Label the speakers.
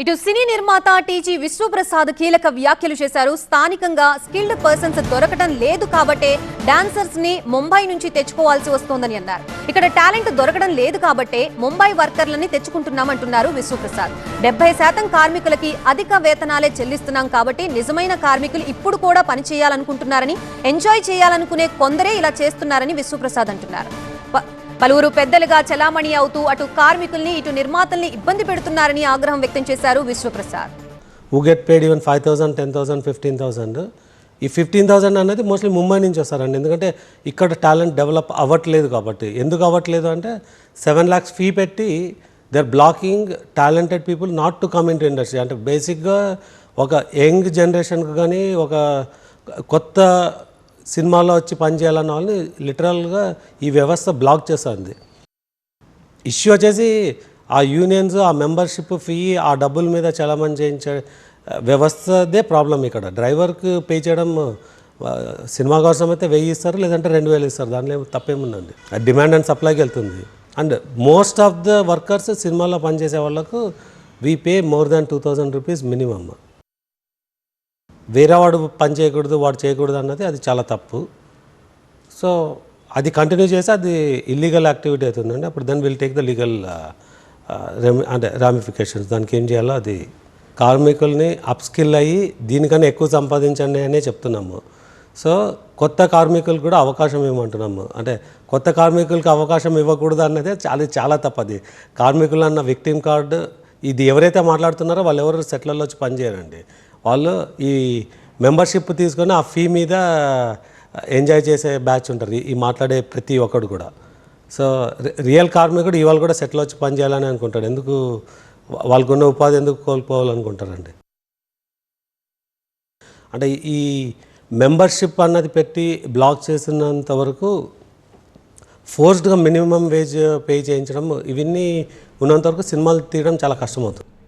Speaker 1: ఇటు సినీ నిర్మాత టీజీ విశ్వప్రసాద్ కీలక వ్యాఖ్యలు చేశారు. స్థానికంగా స్కిల్డ్ పర్సన్స్ దొరకడం లేదు కాబట్టే డాన్సర్స్ని ముంబై నుంచి తెచ్చుకోవాల్సి వస్తోందని అన్నారు. ఇక్కడ టాలెంట్ దొరకడం లేదు కాబట్టే ముంబై వర్కర్లని తెచ్చుకుంటున్నామంటున్నారు విశ్వప్రసాద్. డెబ్బై శాతం కార్మికులకి అధిక వేతనాలే చెల్లిస్తున్నాం కాబట్టి నిజమైన కార్మికులు ఇప్పుడు కూడా పని చేయాలనుకుంటున్నారని ఎంజాయ్ చేయాలనుకునే కొందరే ఇలా చేస్తున్నారని విశ్వప్రసాద్ అంటున్నారు. పలువురు పెద్దలుగా చలామణి అవుతూ అటు కార్మికుల్ని ఇటు నిర్మాతల్ని ఇబ్బంది పెడుతున్నారని ఆగ్రహం వ్యక్తం చేశారు Vishwaprasad.
Speaker 2: Who get paid even five thousand ten thousand fifteen thousand ఈ ఫిఫ్టీన్ థౌసండ్ అనేది మోస్ట్లీ ముంబై నుంచి వస్తారండి. ఎందుకంటే ఇక్కడ టాలెంట్ డెవలప్ అవ్వట్లేదు కాబట్టి. ఎందుకు అవ్వట్లేదు అంటే సెవెన్ ల్యాక్స్ ఫీ పెట్టి they are blocking talented people not to come in to industry అంటే బేసిక్గా ఒక యంగ్ జనరేషన్కి కానీ ఒక కొత్త సినిమాలో వచ్చి పనిచేయాలన్న వాళ్ళని లిటరల్గా ఈ వ్యవస్థ బ్లాక్ చేస్తుంది. ఇష్యూ వచ్చేసి ఆ యూనియన్స్ ఆ మెంబర్షిప్ ఫీ ఆ డబ్బుల మీద చలామణి చేయించే వ్యవస్థదే ప్రాబ్లం ఇక్కడ. డ్రైవర్కి పే చేయడం సినిమా కోసం అయితే వెయ్యి ఇస్తారు లేదంటే రెండు వేలు ఇస్తారు. దాంట్లో తప్పేముందండి? అది డిమాండ్ అండ్ సప్లైకి వెళ్తుంది. And most of the workers సినిమాలో పనిచేసే వాళ్ళకు we pay more than two thousand rupees minimum. వేరేవాడు పని చేయకూడదు వాడు చేయకూడదు అన్నది అది చాలా తప్పు. సో అది కంటిన్యూ చేసి అది ఇల్లీగల్ యాక్టివిటీ అవుతుందండి. అప్పుడు then will take the legal అంటే రామిఫికేషన్స్ దానికి ఏం చేయాలో అది. కార్మికుల్ని అప్స్కిల్ అయ్యి దీనికన్నా ఎక్కువ సంపాదించండి అనే చెప్తున్నాము. సో కొత్త కార్మికులు కూడా అవకాశం ఇవ్వమంటున్నాము. అంటే కొత్త కార్మికులకి అవకాశం ఇవ్వకూడదు అన్నదే చాలా చాలా తప్పది. కార్మికులు అన్న విక్టిమ్ కార్డు ఇది ఎవరైతే మాట్లాడుతున్నారో వాళ్ళు ఎవరు సెట్లలో వచ్చి పనిచేయరండి వాళ్ళు ఈ మెంబర్షిప్ తీసుకొని ఆ ఫీ మీద ఎంజాయ్ చేసే బ్యాచ్ ఉంటారు. ఈ- మాట్లాడే ప్రతి ఒక్కడు కూడా. సో రి- రియల్ కార్మికుడు ఇవాళ కూడా సెటిల్ వచ్చి పని చేయాలని అనుకుంటాడు. ఎందుకు వాళ్ళకున్న ఉపాధి ఎందుకు కోల్పోవాలనుకుంటారండి? అంటే ఈ మెంబర్షిప్ అన్నది పెట్టి బ్లాక్ చేసినంత వరకు ఫోర్స్డ్గా మినిమం వేజ్ పే చేయించడం ఇవన్నీ ఉన్నంతవరకు సినిమాలు తీయడం చాలా కష్టమవుతుంది.